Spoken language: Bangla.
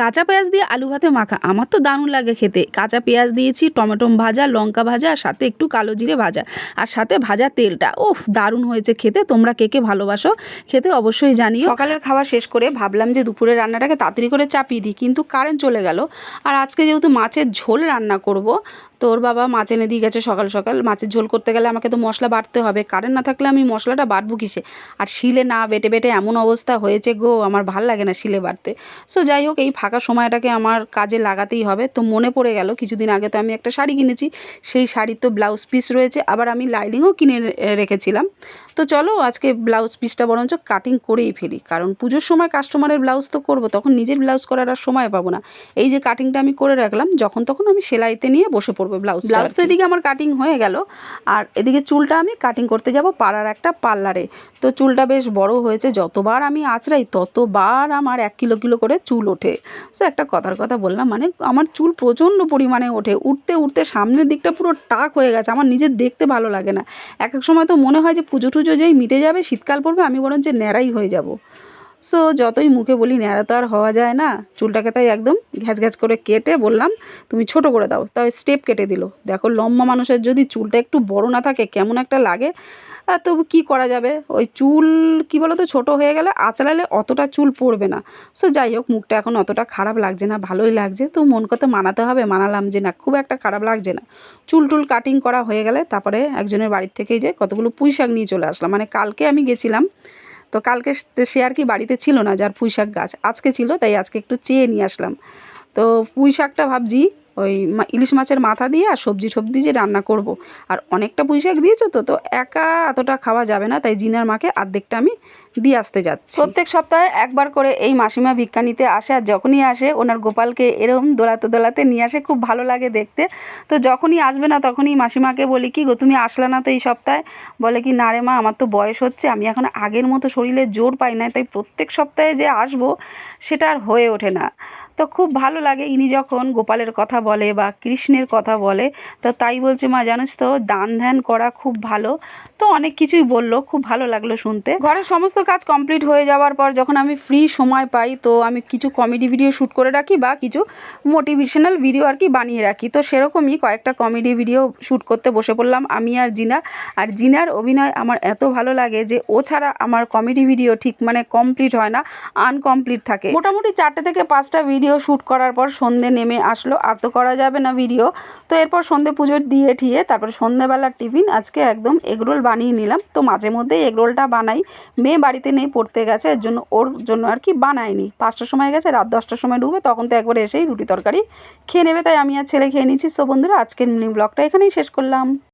কাঁচা পেঁয়াজ দিয়ে আলু ভাতে মাখা, আমার তো দারুণ লাগে খেতে। কাঁচা পেঁয়াজ দিয়েছি, টমেটো ভাজা, লঙ্কা ভাজা, আর সাথে একটু কালো জিরে ভাজা, আর সাথে ভাজা তেলটা। ওফ দারুণ হয়েছে খেতে, তোমরা কে কে ভালোবাসো খেতে অবশ্যই জানি সকালের খাওয়া শেষ করে ভাবলাম যে দুপুরে রান্নাটাকে তাড়াতাড়ি করে চাপিয়ে দিই, কিন্তু কারেন্ট চলে গেল। আর আজকে যেহেতু মাছের ঝোল রান্না করব তোর বাবা মাছ এনে দিয়ে গেছে সকাল সকাল, মাছের ঝোল করতে গেলে আমাকে তো মশলা বাটতে হবে। কারেন্ট না থাকলে আমি মশলাটা বাটবো কিসে? আর শিলে না বেটে বেটে এমন অবস্থা হয়েছে গো, আমার ভালো লাগে না শিলে বাটতে। সো যাই হোক, এই ফাঁকা সময়টাকে আমার কাজে লাগাতেই হবে। তো মনে পড়ে গেল, কিছুদিন আগে তো আমি একটা শাড়ি কিনেছি, সেই শাড়ির তো ব্লাউজ পিস রয়েছে, আবার আমি লাইনিংও কিনে রেখেছিলাম। তো চলো, আজকে ব্লাউজ পিসটা বরঞ্চ কাটিং করেই ফেলি, কারণ পুজোর সময় কাস্টমারের ব্লাউজ তো করব, তখন নিজের ব্লাউজ করার আর সময় পাবো না। এই যে কাটিংটা আমি করে রাখলাম, যখন তখন আমি সেলাইতে নিয়ে বসে পড়ব ব্লাউজ ব্লাউজ তো এদিকে আমার কাটিং হয়ে গেল। আর এদিকে চুলটা আমি কাটিং করতে যাব পাড়ার একটা পার্লারে তো চুলটা বেশ বড় হয়েছে যতবার আমি আঁচড়াই ততবার আমার এক কিলো কিলো করে চুল ওঠে। সো একটা কথার কথা বললাম মানে আমার চুল প্রচণ্ড পরিমাণে ওঠে। উঠতে উঠতে সামনের দিকটা পুরো টাক হয়ে গেছে আমার নিজের দেখতে ভালো লাগে না। এক এক সময় তো মনে হয় যে পুজো টুজো যেই মিটে যাবে শীতকাল পড়বে আমি বরঞ্চ ন্যাড়াই হয়ে যাব। সো যতই মুখে বলি ন্যাড়া তো আর হওয়া যায় না, চুলটাকে তাই একদম ঘ্যাচ ঘ্যাচ করে কেটে বললাম, তুমি ছোট করে দাও। তাই স্টেপ কেটে দিল। দেখো, লম্বা মানুষের যদি চুলটা একটু বড় না থাকে, কেমন একটা লাগে তবু কী করা যাবে? ওই চুল, কী বলো তো ছোটো হয়ে গেলে আঁচড়ালে অতটা চুল পড়বে না। সো যাই হোক, মুখটা এখন অতটা খারাপ লাগছে না, ভালোই লাগছে। তো মন কত মানাতে হবে, মানালাম যে না, খুব একটা খারাপ লাগছে না। চুল টুল কাটিং করা হয়ে গেলে, তারপরে একজনের বাড়ির থেকেই যে কতগুলো পুঁই শাক নিয়ে চলে আসলাম। মানে কালকে আমি গেছিলাম তো কালকে সে- আর কি বাড়িতে ছিল না যার পুঁই শাক গাছ? আজকে ছিল, তাই আজকে একটু চেয়ে নিয়ে আসলাম। তো পুঁই শাকটা ভাবছি ওই ইলিশ মাছের মাথা দিয়ে আর সবজি সবজি যে রান্না করব। আর অনেকটা পুঁই শাক দিয়েছে তো তো একা এতটা খাওয়া যাবে না, তাই জিনার মাকে অর্ধেকটা আমি দিয়ে আসতে যাচ্ছি। প্রত্যেক সপ্তাহে একবার করে এই মাসিমা ভিক্ষা নিতে আসে আর যখনই আসে ওনার গোপালকে এরকম দোলাতে দোলাতে নিয়ে আসে, খুব ভালো লাগে দেখতে। তো যখনই আসবে না তখনই মাসিমাকে বলি, কি গো, তুমি আসলে না তো এই সপ্তাহে? বলে কি, না রে মা, আমার তো বয়স হচ্ছে, আমি এখন আগের মতো শরীরে জোর পাই না তাই প্রত্যেক সপ্তাহে যে আসব সেটা আর হয়ে ওঠে না। তো খুব ভালো লাগে। ইনি যখন গোপালের কথা বলে বা কৃষ্ণের কথা বলে, তো তাই বলছে, মা, জানিস তো, দান ধ্যান করা খুব ভালো। তো অনেক কিছুই বলল, খুব ভালো লাগল শুনতে। ঘরের সমস্ত কাজ কমপ্লিট হয়ে যাওয়ার পর যখন আমি ফ্রি সময় পাই, তো আমি কিছু কমেডি ভিডিও শ্যুট করে রাখি বা কিছু মোটিভেশনাল ভিডিও আর কি বানিয়ে রাখি। তো সেরকমই কয়েকটা কমেডি ভিডিও শ্যুট করতে বসে পড়লাম, আমি আর জিনা। আর জিনার অভিনয় আমার এত ভালো লাগে যে, ও ছাড়া আমার কমেডি ভিডিও ঠিক মানে কমপ্লিট হয় না, আনকমপ্লিট থাকে। মোটামুটি চারটে থেকে পাঁচটা ভিডিও শ্যুট করার পর সন্ধে নেমে আসলো। আর তো করা যাবে না ভিডিও। তো এরপর সন্ধে পুজোর দিয়ে ঠিয়ে তারপর সন্ধেবেলার টিফিন। আজকে একদম এগরোল বানিয়ে নিলাম। তো মাঝে মধ্যেই এগরোলটা বানাই। মেয়ে বাড়িতে নেই, পড়তে গেছে। এর জন্য ওর জন্য আর কি বানায়নি। পাঁচটার সময় গেছে, রাত দশটার সময় ঢুকবে তখন তো একবার এসেই রুটি তরকারি খেয়ে নেবে। তাই আমি আর ছেলে খেয়ে নিচ্ছি। সো বন্ধুরা, আজকের ব্লগটা এখানেই শেষ করলাম।